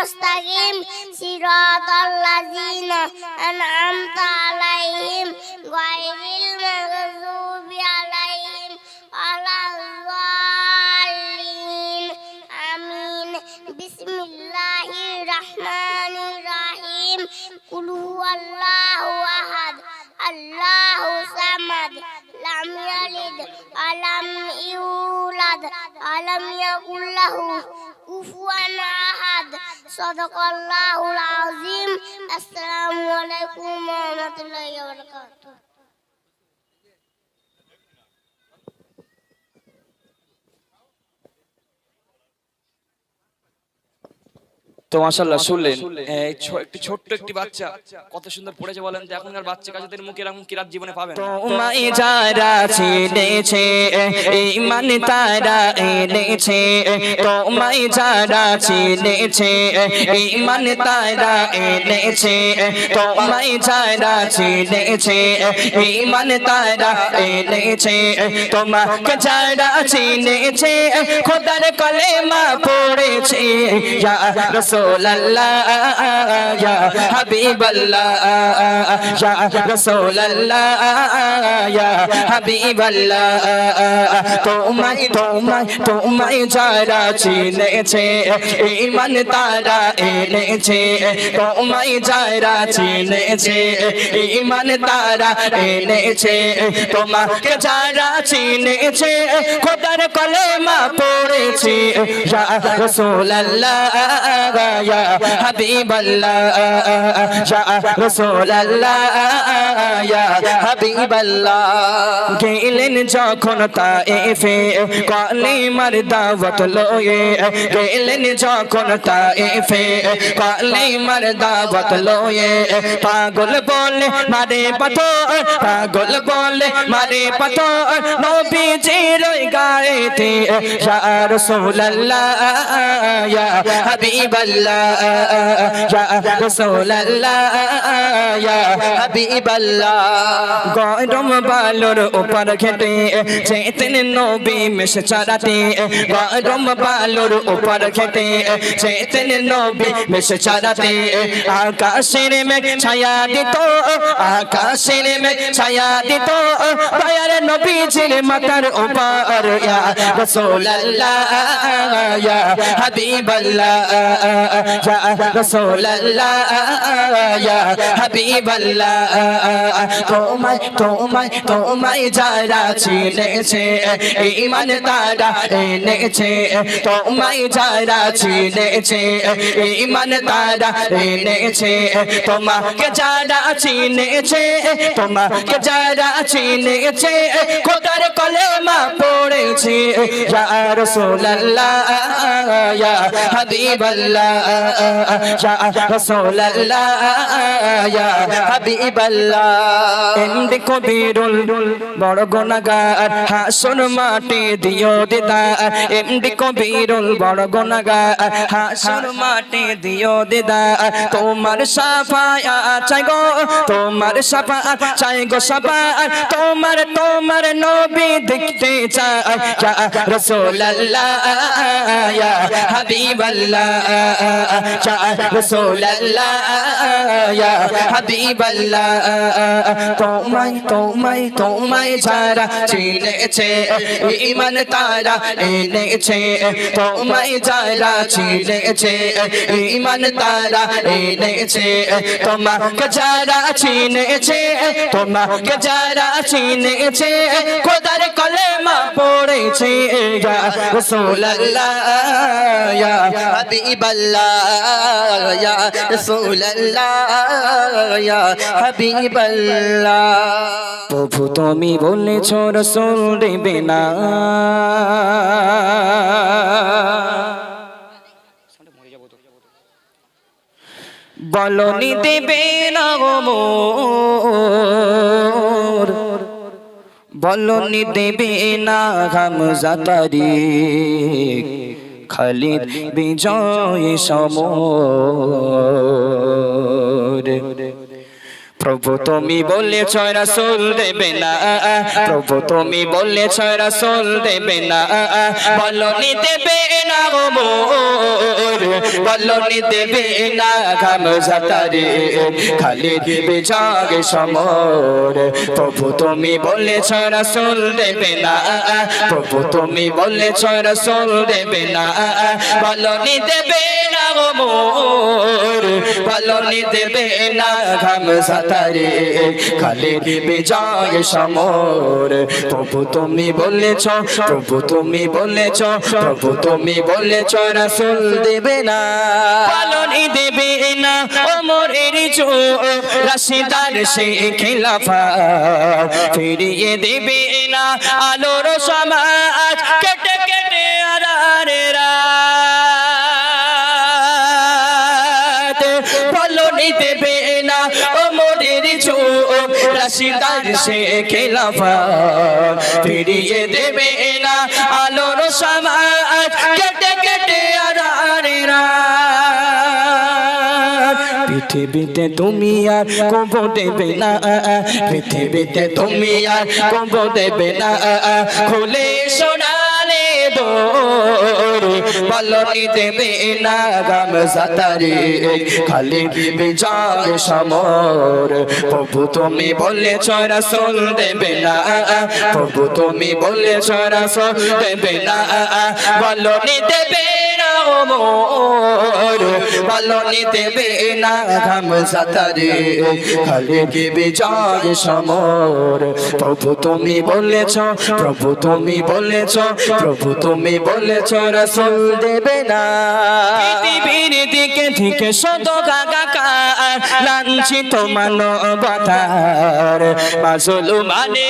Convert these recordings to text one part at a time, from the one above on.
المستقيم صراط الذين أنعمت عليهم غير المغضوب عليهم ولا الضالين. آمين. بسم الله الرحمن الرحيم. قل هو الله أحد. الله صمد. لم يلد ولم يولد ولم يكن له كفوا أحد সদকাল্লাহুল আজিম আসসালামু আলাইকুম ওয়া রাহমাতুল্লাহি ওয়া বারাকাতুহু তো মাশাল্লাহ শুনলেন একটি ছোট্ট একটি বাচ্চা কত সুন্দর পড়েছে বলেন তো? এখনকার বাচ্চা কাচ্চাদের মুখে এরকম কিরাত জীবনে পাবেন? তোমায় যারা চিনেছে ইমান তারা এনেছে তোমায় যারা চিনেছে ইমান তারা এনেছে তোমায় যারা চিনেছে ইমান তারা এনেছে তোমাকে যারা চিনেছে খোদার কলেমা পড়েছে ইয়া রাসূলুল্লাহ ইয়া হাবিবাল্লাহ ইয়া রাসূলুল্লাহ ইয়া হাবিবাল্লাহ তোমায় তোমায় তোমায় যারা চিনেছে ইমান তারা এনেছে তোমায় যারা চিনেছে ইমান তারা এনেছে তোমাকে যারা খোদার কলেমা পড়েছে ইয়া রাসূলুল্লাহ ইয়া হাবিবাল্লাহ ইয়া রাসূলুল্লাহ ইয়া হাবিবাল্লাহ গেলেন যখন তায়েফে কালিমার দাওয়াত লয়ে। গেলেন যখন তায়েফে কালিমার দাওয়াত লয়ে। পাগল বলে, মারে পাথর, পাগল বলে, মারে পাথর, নবীজির গায়েতে। ইয়া রাসূলুল্লাহ, ইয়া হাবিবাল্লাহ। ইয়া রাসূলুল্লাহ ইয়া হাবিবাল্লাহ গরম বালুর উপর খেতে চেতেন নবী মিশ চারাতে গরম বালুর উপর খেতে চেতেন নবী মিশ চারাতে আকাশের মেঘ ছায়া দিত আকাশের মেঘ ছায়া দিত দয়ার নবীজির মাতার উপর ইয়া ইয়া রাসূলুল্লাহ ইয়া হাবিবাল্লাহ তোমায় তোমায় তোমায় যারা চিনেছে ইমান তারা এনেছে তোমায় যারা চিনেছে ইমান তারা এনেছে তোমাকে যারা চিনেছে তোমাকে যারা চিনেছে খোদার কলেমা পড়েছে ইয়া রাসূলুল্লাহ ইয়া হাবিবাল্লাহ ইয়া রাসূলুল্লাহ, ইয়া হাবিবাল্লাহ। এন্ড কবিরুল বড় গুনাহগার, হাসর মাটি দিও দিদার। এন্ড কবিরুল বড় গুনাহগার, হাসর মাটি দিও দিদার। তোমার সাফায়াত চাই গো, তোমার সাফায়াত চাই গো সাফায়াত তোমার তোমার নবী দেখতে চাই। রাসূলুল্লাহ, ইয়া হাবিবাল্লাহ। ইয়া হাবিবাল্লাহ তোমায় তোমায় তোমায় যারা চিনেছে ইমান তারা এনেছে তোমায় যারা চিনেছে ইমান তারা এনেছে তোমাকে যারা চিনেছে তোমাকে যারা চিনেছে খোদার কলেমা পড়েছে রাসূলুল্লাহ ইয়া আল্লাহ ইয়া রাসূল আল্লাহ ইয়া হাবিব আল্লাহ প্রভু তুমি বলেছ রসুল দেবে না। বলনি দেবে না গো বলনি দেবে না হামজা তারিক খালিদ বিজয় সমর। প্রভু তুমি বললে ছয় রাসূল দেবে না। প্রভু তুমি বলেছ রাসূল দেবে না। বলনি দেবে না গো বলনি দেবে না গামজা তারে খালিদ বিজয় সমর। প্রভু তুমি বললে ছয় রাসূল দেবে না। প্রভু তুমি বললে ছয় রাসূল দেবে না। বলনি দেবে না মোর। বলনি দেবে না গামজা তারে খালিদ বিজয় সমর। প্রভু তুমি বলেছ, প্রভু তুমি বলেছ, প্রভু তুমি বলেছ, রাসূল দেবে না। পালনি দেবে না ওমরের চো রাশিদার সে খিলাফা। ফিরিয়ে দেবে না আলোর সমাজ। সে খেলাফা ফিরিয়ে দেবে না। আলোর সমাজ কেটে কেটে পৃথিবীতে তুমি আর কব দেবে না। পৃথিবীতে তুমি আর কব দেবে না। খুলে দোর বলনি দেবে না গাম সাতারে, খালি বিজয় সমর। প্রভু তুমি বলেছ রাসূল দেবে না, প্রভু তুমি বলেছ রাসূল দেবে না। বলনি দেবে মোর বলনি দেবে না ঘাম সাতারে। খালি কি বিজয় সমর? প্রভু তুমি বলেছ, প্রভু তুমি বলেছ, প্রভু তুমি বলেছ, রাসূল দেবে না। পৃথিবীর দিকে শত গাগাকার, লাঞ্ছিত মানবতার। মানে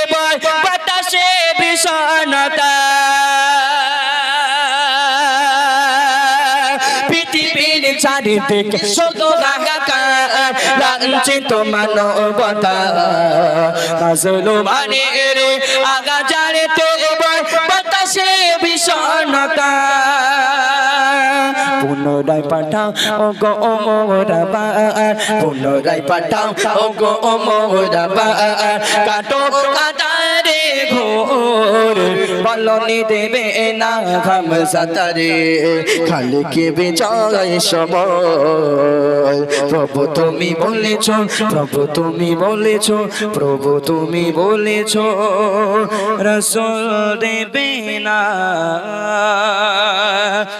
এবার বাতাসে বিষণতা পৃথিবীর চারিদিকে শুধু মানবতা। মানে আগা বাতাসে বিষণতা পুনরায় পাঠাও ও গো পুনরায় পাঠাও ও গো কাটো ঘোর বলনি দেবে না ঘাম সাতারে। খালি কে চাই সব প্রভু তুমি বলেছ, প্রভু তুমি বলেছ, প্রভু তুমি বলেছ, রসল দেবে না।